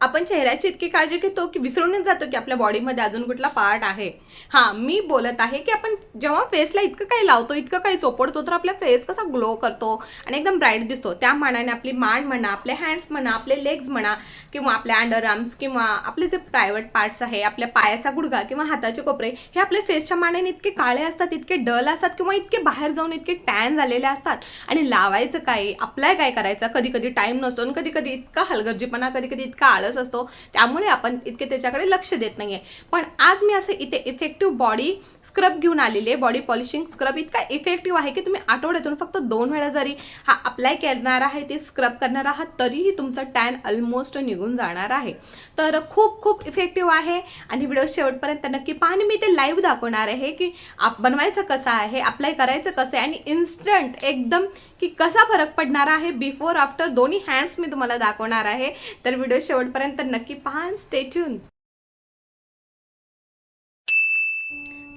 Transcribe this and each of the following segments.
a आपण चेहऱ्याची इतकी काळजी घेतो की विसरूनच जातो की आपल्या बॉडीमध्ये अजून कुठला पार्ट आहे. हां मी बोलत आहे की आपण जेव्हा फेसला इतकं काही लावतो इतकं काही चोपडतो तर आपला फेस कसा ग्लो करतो आणि एकदम ब्राईट दिसतो. त्या मानाने आपली मान म्हणा आपले हँड्स म्हणा आपले लेग्स म्हणा किंवा आपल्या अंडर आर्म्स किंवा आपले जे प्रायव्हेट पार्ट्स आहे आपल्या पायाचा गुडघा किंवा हाताचे कोपरे हे आपल्या फेसच्या मानाने इतके काळे असतात इतके डल असतात किंवा इतके बाहेर जाऊन इतके टॅन झालेले असतात. आणि लावायचं काय अप्लाय काय करायचं? कधी कधी टाईम नसतो आणि कधी कधी इतका हलगर्जीपणा कधी कधी इतका आळस असतो त्यामुळे आपण इतके त्याच्याकडे लक्ष देत नाही आहे पण आज मी असं इथे इफेक्टिव्ह बॉडी स्क्रब घेऊन आलेली आहे. बॉडी पॉलिशिंग स्क्रब इतका इफेक्टिव्ह आहे की तुम्ही आठवड्यातून फक्त दोन वेळा जरी हा अप्लाय करणार आहे ते स्क्रब करणार आहात तरीही तुमचं टॅन ऑलमोस्ट निघून जाणार आहे. तर खूप खूप इफेक्टिव्ह आहे. आणि व्हिडिओ शेवटपर्यंत नक्की पाहणे मी ते लाईव्ह दाखवणार आहे की आप बनवायचं कसं आहे अप्लाय करायचं कसं आहे आणि इन्स्टंट एकदम की कसा फरक पडणार आहे बिफोर आफ्टर दोन्ही हँड्स मी तुम्हाला दाखवणार आहे. तर व्हिडिओ शेवटपर्यंत तर नक्की पहा स्टे ट्यून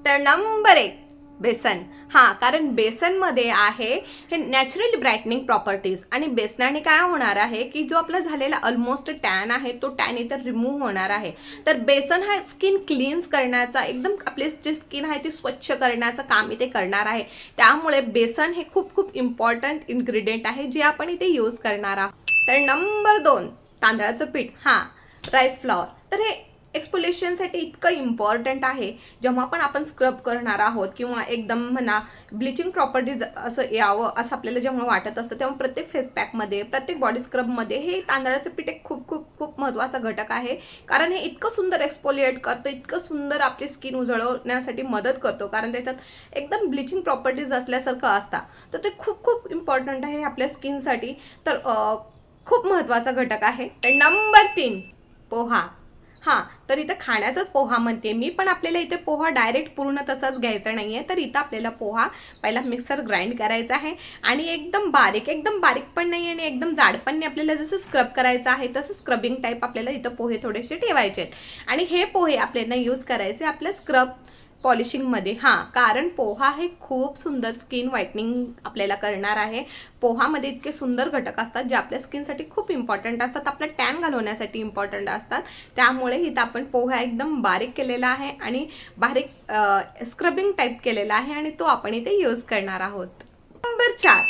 तर नंबर एक बेसन. हां कारण बेसनमध्ये आहे हे नॅचरली ब्राईटनिंग प्रॉपर्टीज आणि बेसनाने काय होणार आहे की जो आपला झालेला ऑलमोस्ट टॅन आहे तो टॅन इथं रिमूव्ह होणार आहे. तर बेसन हा स्किन क्लीन्स करण्याचा एकदम आपले जे स्किन आहे ती स्वच्छ करण्याचं काम इथे करणार आहे. त्यामुळे बेसन हे खूप खूप इम्पॉर्टंट इन्ग्रेडियंट आहे जे आपण इथे यूज करणार आहोत. तर नंबर दोन तांदळाचं पीठ. हां राईस फ्लॉवर तर हे एक्सपोलेशनसाठी इतकं इम्पॉर्टंट आहे. जेव्हा पण आपण स्क्रब करणार आहोत किंवा एकदम म्हणा ब्लिचिंग प्रॉपर्टीज असं यावं असं आपल्याला जेव्हा वाटत असतं तेव्हा प्रत्येक फेस पॅकमध्ये प्रत्येक बॉडी स्क्रबमध्ये हे तांदळाचं पीठ एक खूप खूप खूप महत्त्वाचा घटक आहे. कारण हे इतकं सुंदर एक्सपोलिएट करतं इतकं सुंदर आपली स्किन उजळवण्यासाठी मदत करतो. कारण त्याच्यात एकदम ब्लिचिंग प्रॉपर्टीज असल्यासारखं असतात तर ते खूप खूप इम्पॉर्टंट आहे आपल्या स्किनसाठी तर खूप महत्त्वाचा घटक आहे. नंबर तीन पोहा. हां तर इथं खाण्याचाच पोहा म्हणते. मी पण आपल्याला इथे पोहा डायरेक्ट पूर्ण तसाच घ्यायचा नाही आहे तर इथं आपल्याला पोहा पहिला मिक्सर ग्राइंड करायचा आहे. आणि एकदम बारीक एकदम बारीक पण नाही आणि एकदम जाड पण नाही. आपल्याला जसं स्क्रब करायचं आहे तसं स्क्रबिंग टाईप आपल्याला इथं पोहे थोडेसे ठेवायचे आहेत. आणि हे पोहे आपल्याला यूज करायचे आपलं स्क्रब पॉलिशिंगमध्ये. हां कारण पोहा हे खूप सुंदर स्किन व्हाईटनिंग आपल्याला करणार आहे. पोहामध्ये इतके सुंदर घटक असतात जे आपल्या स्किनसाठी खूप इम्पॉर्टंट असतात. आपला टॅन घालवण्यासाठी इम्पॉर्टंट असतात. त्यामुळे इथं आपण पोहा एकदम बारीक केलेला आहे आणि बारीक स्क्रबिंग टाईप केलेला आहे आणि तो आपण इथे यूज करणार आहोत. नंबर चार.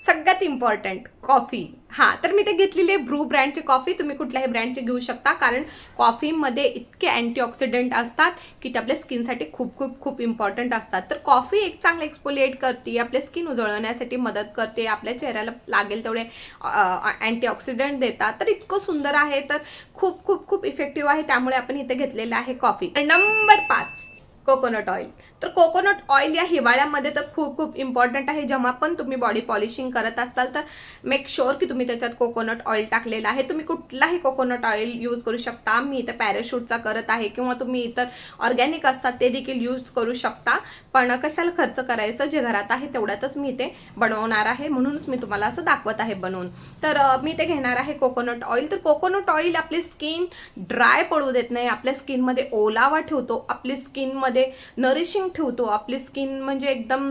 सगळ्यात इम्पॉर्टंट कॉफी हां तर मी ते घेतलेली आहे ब्रू ब्रँडची कॉफी तुम्ही कुठल्याही ब्रँडची घेऊ शकता कारण कॉफीमध्ये इतके अँटीऑक्सिडंट असतात की ते आपल्या स्किनसाठी खूप खूप खूप इम्पॉर्टंट असतात. तर कॉफी एक चांगलं एक्सपोलिएट करते आपल्या स्किन उजळवण्यासाठी मदत करते आपल्या चेहऱ्याला लागेल तेवढे अँटीऑक्सिडंट देतात. तर इतकं सुंदर आहे तर खूप खूप खूप इफेक्टिव्ह आहे त्यामुळे आपण इथे घेतलेलं आहे कॉफी नंबर पाच. कोकोनट ऑइल तर कोकोनट ऑइल या हिवाळ्यामध्ये तर खूप खूप इम्पॉर्टंट आहे. जेव्हा पण तुम्ही बॉडी पॉलिशिंग करत असाल तर मेक शुअर की तुम्ही त्याच्यात कोकोनट ऑइल टाकलेलं आहे. तुम्ही कुठलाही कोकोनट ऑइल यूज करू शकता. मी इथं पॅराशूटचा करत आहे किंवा तुम्ही इतर ऑर्गॅनिक असतात ते देखील यूज करू शकता. पण कशाला खर्च करायचं? जे घरात आहे तेवढ्यातच मी ते बनवणार आहे म्हणूनच मी तुम्हाला असं दाखवत आहे बनवून. तर मी ते घेणार आहे कोकोनट ऑइल तर कोकोनट ऑइल आपली स्किन ड्राय पडू देत नाही. आपल्या स्किनमध्ये ओलावा ठेवतो. आपली स्किनमध्ये नरिशिंग ठेवतो. आपली स्किन म्हणजे एकदम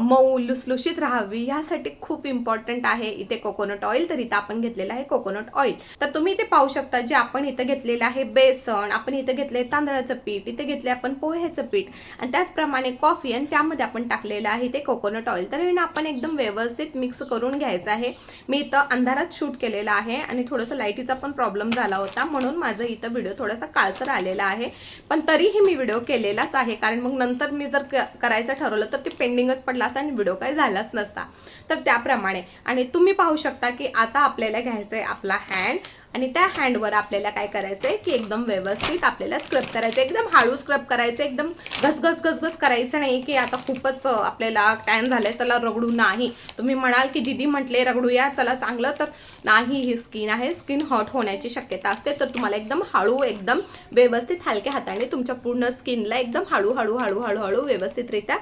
मऊ लुसलुशीत राहावी ह्यासाठी खूप इम्पॉर्टंट आहे इथे कोकोनट ऑइल तर इथं आपण घेतलेलं आहे कोकोनट ऑइल तर तुम्ही इथे पाहू शकता जे आपण इथं घेतलेलं आहे बेसन आपण इथं घेतले तांदळाचं पीठ इथे घेतले आपण पोह्याचं पीठ. आणि त्याचप्रमाणे कॉफी आणि त्यामध्ये आपण टाकलेलं आहे ते कोकोनट ऑइल तर हे ना आपण एकदम व्यवस्थित मिक्स करून घ्यायचं आहे. मी इथं अंधारात शूट केलेलं आहे आणि थोडंसं लाईटीचा पण प्रॉब्लेम झाला होता म्हणून माझं इथं व्हिडिओ थोडासा काळसर आलेला आहे. पण तरीही मी व्हिडिओ केलेलाच आहे कारण मग नंतर मी जर क- करायचं ठरवलं तर ते पेंडिंगच पडला असता आणि व्हिडिओ काही झालाच नसता. तर त्याप्रमाणे. आणि तुम्ही पाहू शकता की आता आपल्याला घ्यायचं आहे आपला हँड आणि त्या हँडवर आपल्याला काय करायचं आहे की एकदम व्यवस्थित आपल्याला स्क्रब करायचं एकदम हळू स्क्रब करायचं एकदम घसघस घसघस करायचं नाही की आता खूपच आपल्याला टॅन झालंय. चला रगडू नाही. तुम्ही म्हणाल की दिदी म्हटले रगडूया. चला चांगलं. तर नाही ही स्किन आहे. स्किन हॉट होण्याची शक्यता असते. तर तुम्हाला एकदम हळू एकदम व्यवस्थित हलक्या हाताने तुमच्या पूर्ण स्किनला एकदम हळूहळू हळू हळू व्यवस्थितरित्या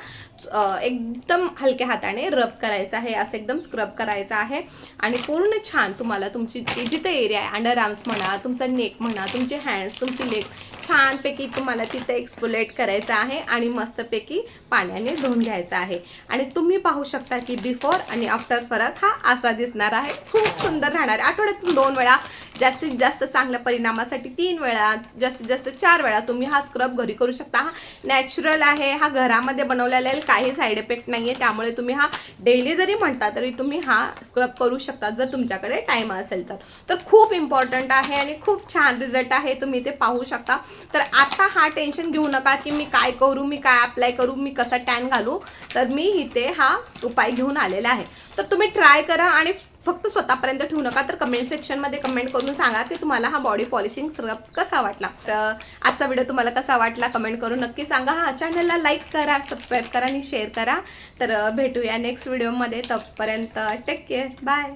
एकदम हलक्या हाताने रब करायचं आहे. असं एकदम स्क्रब करायचं आहे. आणि पूर्ण छान तुम्हाला तुमची जिथे एरिया आहे अंडर आर्म्स म्हणा तुमचा नेक म्हणा तुमचे हँड्स तुमची लेग छानपैकी तुम्हाला तिथे एक्सपोलेट करायचं आहे आणि मस्तपैकी पाण्याने धुवून घ्यायचं आहे. आणि तुम्ही पाहू शकता की बिफोर आणि आफ्टर फरक हा असा दिसणार आहे. खूप सुंदर राहणार. आठवड्यातून दोन वेळा जास्तीत जास्त चांगल्या परिणामासाठी तीन वेळा जास्तीत जास्त चार वेळा तुम्ही हा स्क्रब घरी करू शकता. हा नॅचरल आहे हा घरामध्ये बनवलेला आहे काही साईड इफेक्ट नाही आहे त्यामुळे तुम्ही हा डेली जरी म्हणता तरी तुम्ही हा स्क्रब करू शकता जर तुमच्याकडे टाईम असेल तर. तर खूप इम्पॉर्टंट आहे आणि खूप छान रिझल्ट आहे तुम्ही ते पाहू शकता. तर आता हा टेन्शन घेऊ नका की मी काय करू मी काय अप्लाय करू मी कसा टॅन घालू. तर मी इथे हा उपाय घेऊन आलेला आहे. तर तुम्ही ट्राय करा आणि फक्त स्वतःपर्यंत ठेवू नका तर कमेंट सेक्शनमध्ये कमेंट करून सांगा की तुम्हाला हा बॉडी पॉलिशिंग स्क्रब कसा वाटला. तर आजचा व्हिडिओ तुम्हाला कसा वाटला कमेंट करून नक्की सांगा. हा चॅनलला लाईक करा सबस्क्राईब करा आणि शेअर करा. तर भेटूया नेक्स्ट व्हिडिओमध्ये तोपर्यंत टेक केअर बाय